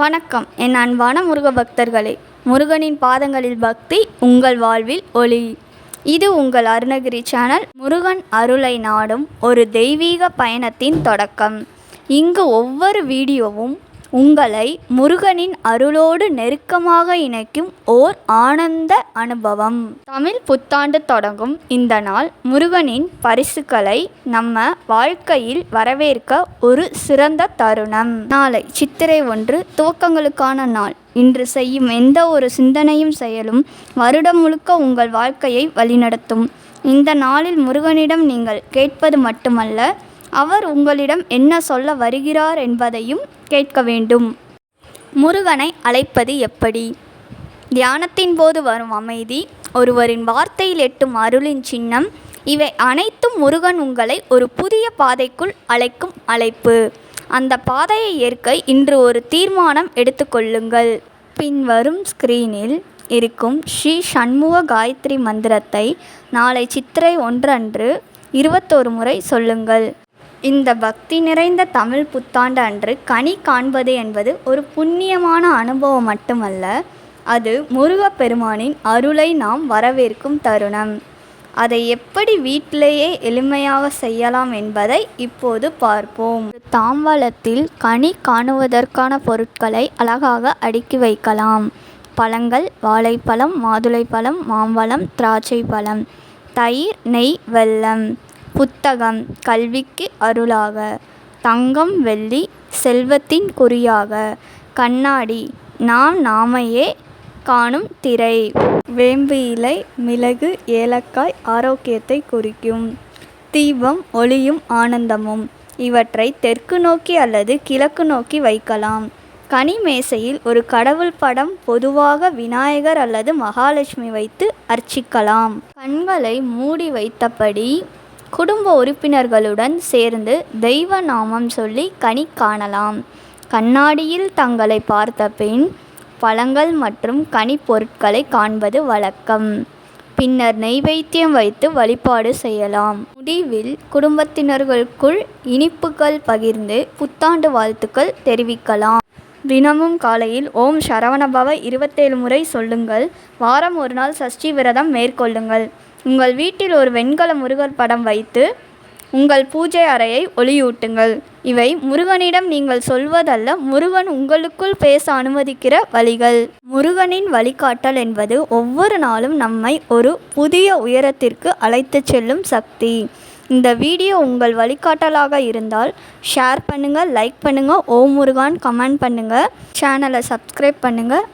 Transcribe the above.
வணக்கம். என் அன்பான முருக பக்தர்களே முருகனின் பாதங்களில் பக்தி உங்கள் வாழ்வில் ஒளி. இது உங்கள் அருணகிரி சேனல் முருகன் அருளை நாடும் ஒரு தெய்வீக பயணத்தின் தொடக்கம். இங்கு ஒவ்வொரு வீடியோவும் உங்களை முருகனின் அருளோடு நெருக்கமாக இணைக்கும் ஓர் ஆனந்த அனுபவம். தமிழ் புத்தாண்டு தொடங்கும் இந்த நாள் முருகனின் பரிசுகளை நம்ம வாழ்க்கையில் வரவேற்க ஒரு சிறந்த தருணம். நாளை சித்திரை ஒன்று துவக்கங்களுக்கான நாள். இன்று செய்யும் எந்த ஒரு சிந்தனையும் செயலும் வருடம் முழுக்க உங்கள் வாழ்க்கையை வழிநடத்தும். இந்த நாளில் முருகனிடம் நீங்கள் கேட்பது மட்டுமல்ல அவர் உங்களிடம் என்ன சொல்ல வருகிறார் என்பதையும் கேட்க வேண்டும். முருகனை அழைப்பது எப்படி? தியானத்தின் போது வரும் அமைதி ஒருவரின் வார்த்தையில் எட்டும் அருளின் சின்னம் இவை அனைத்தும் முருகன் உங்களை ஒரு புதிய பாதைக்குள் அழைக்கும் அழைப்பு. அந்த பாதையை ஏற்க இன்று ஒரு தீர்மானம் எடுத்துக்கொள்ளுங்கள் பின்வரும் ஸ்கிரீனில் இருக்கும் ஸ்ரீ சண்முக காயத்ரி மந்திரத்தை நாளை சித்திரை ஒன்றன்று இருபத்தோரு முறை சொல்லுங்கள். இந்த பக்தி நிறைந்த தமிழ் புத்தாண்டு அன்று கனி காண்பது என்பது ஒரு புண்ணியமான அனுபவம் மட்டுமல்ல அது முருகப்பெருமானின் அருளை நாம் வரவேற்கும் தருணம். அதை எப்படி வீட்டிலேயே எளிமையாக செய்யலாம் என்பதை இப்போது பார்ப்போம். தாம்பாளத்தில் கனி காணுவதற்கான பொருட்களை அழகாக அடுக்கி வைக்கலாம். பழங்கள் வாழைப்பழம் மாதுளைப்பழம் மாம்பழம் திராட்சை பழம் தயிர் நெய் வெல்லம். புத்தகம் கல்விக்கு அருளாக. தங்கம் வெள்ளி செல்வத்தின் குறியாக. கண்ணாடி நாம் நாமையே காணும் திரை. வேம்பு இலை மிளகு ஏலக்காய் ஆரோக்கியத்தை குறிக்கும். தீபம் ஒளியும் ஆனந்தமும். இவற்றை தெற்கு நோக்கி அல்லது கிழக்கு நோக்கி வைக்கலாம். கனி மேசையில் ஒரு கடவுள் படம் பொதுவாக விநாயகர் அல்லது மகாலட்சுமி வைத்து அர்ச்சிக்கலாம். கண்களை மூடி வைத்தபடி குடும்ப உறுப்பினர்களுடன் சேர்ந்து தெய்வ நாமம் சொல்லி கனி காணலாம். கண்ணாடியில் தங்களை பார்த்த பின் பழங்கள் மற்றும் கனி பொருட்களை காண்பது வழக்கம். பின்னர் நெய்வேத்தியம் வைத்து வழிபாடு செய்யலாம். முடிவில் குடும்பத்தினர்களுக்குள் இனிப்புகள் பகிர்ந்து புத்தாண்டு வாழ்த்துக்கள் தெரிவிக்கலாம். தினமும் காலையில் ஓம் சரவணபவ இருபத்தேழு முறை சொல்லுங்கள். வாரம் ஒரு நாள் சஷ்டி விரதம் மேற்கொள்ளுங்கள். உங்கள் வீட்டில் ஒரு வெண்கல முருகர் படம் வைத்து உங்கள் பூஜை அறையை ஒளியூட்டுங்கள். இவை முருகனிடம் நீங்கள் சொல்வதல்ல முருகன் உங்களுக்குள் பேச அனுமதிக்கிற வழிகள். முருகனின் வழிகாட்டல் என்பது ஒவ்வொரு நாளும் நம்மை ஒரு புதிய உயரத்திற்கு அழைத்து செல்லும் சக்தி. இந்த வீடியோ உங்கள் வழிகாட்டலாக இருந்தால் ஷேர் பண்ணுங்கள் லைக் பண்ணுங்கள் ஓ முருகான் கமெண்ட் பண்ணுங்கள் சேனலை சப்ஸ்கிரைப் பண்ணுங்கள்